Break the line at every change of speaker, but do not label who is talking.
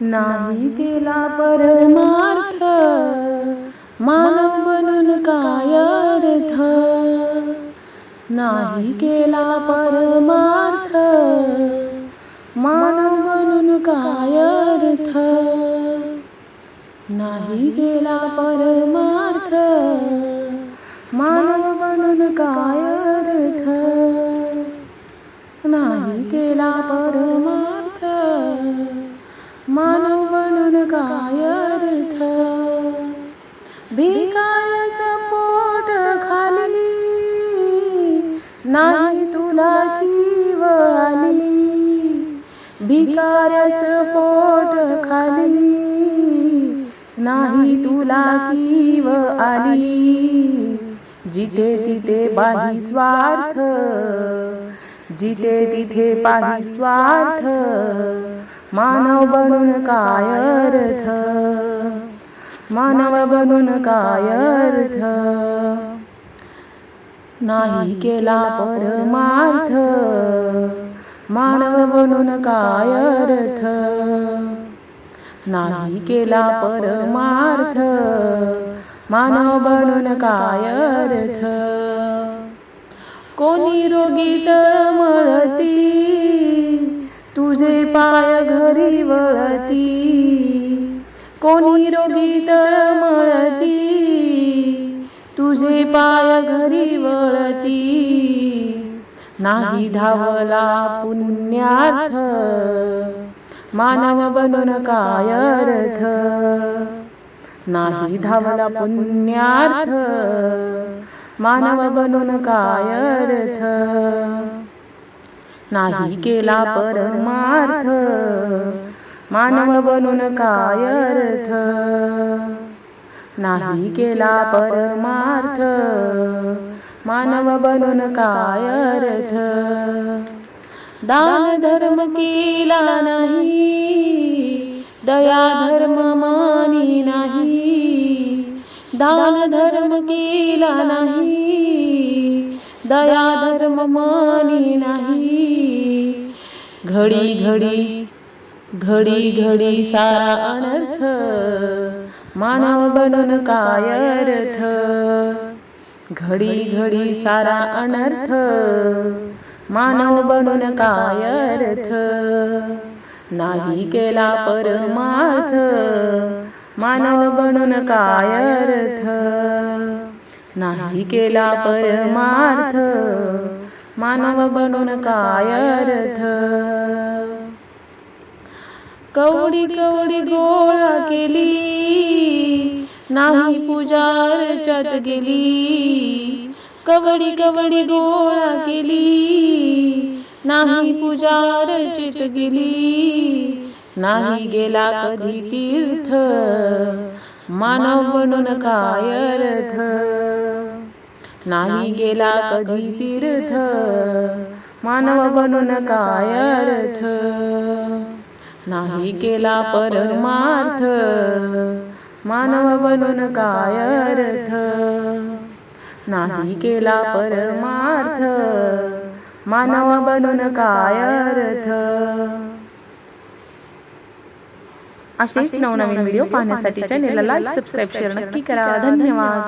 नाही केला परमार्थ मानव बनून काय अर्थ? नाही केला परमार्थ मानव बनून काय अर्थ? नाही केला परमार्थ मानव बनून काय अर्थ? नाही केला परमार्थ बनून काय अर्थ भिकाऱ्याचं पोट खाली. नाही तुला जीव आली. भिकाऱ्याचं पोट खाली. नाही तुला जीव आली. जिथे तिथे बाही स्वार्थ. जिथे तिथे पाही स्वार्थ. मानव बनून काय अर्थ मानव बनून काय अर्थ नाही केला परमार्थ। मानव बनून काय अर्थ नाही केला परमार्थ। मानव बनून काय अर्थ कोणी रोगी तळमळती तुझे पाय घरी वळती. कोणी रोगी तळमळती तुझे पाय घरी वळती. नाही धावला पुण्यार्थ. मानव बनून काय अर्थ नाही धावला पुण्यार्थ. मानव बनून काय अर्थ नाही केला परमार्थ. मानव बनून काय अर्थ नाही केला परमार्थ. मानव बनून काय अर्थ दान धर्म केला नाही. दया धर्म मानी नाही. दान धर्म केला नाही. दया धर्म मानी नाही. घडी घडी घडी घडी सारा अनर्थ मानव बनून काय अर्थ? घडी घडी सारा अनर्थ मानव बनून काय अर्थ? नाही केला परमार्थ मानव बनून काय अर्थ? नाही केला परमार्थ मानव बनून काय अर्थ? कवडी कवडी गोळा केली नाही पूजा गेली. कवडी कवडी गोळा केली नाही पूजार्चित गेली. नाही गेला कधी तीर्थ मानव बनून काय अर्थ? नाही गेला कधी तीर्थ. मानव बनून काय अर्थ. नाही केला परमार्थ. मानव बनून काय अर्थ. नाही केला परमार्थ. मानव बनून काय अर्थ. असेच नवनवीन व्हिडिओ पाहण्यासाठी चॅनेलला लाईक सबस्क्राईब शेअर नक्की करा. धन्यवाद.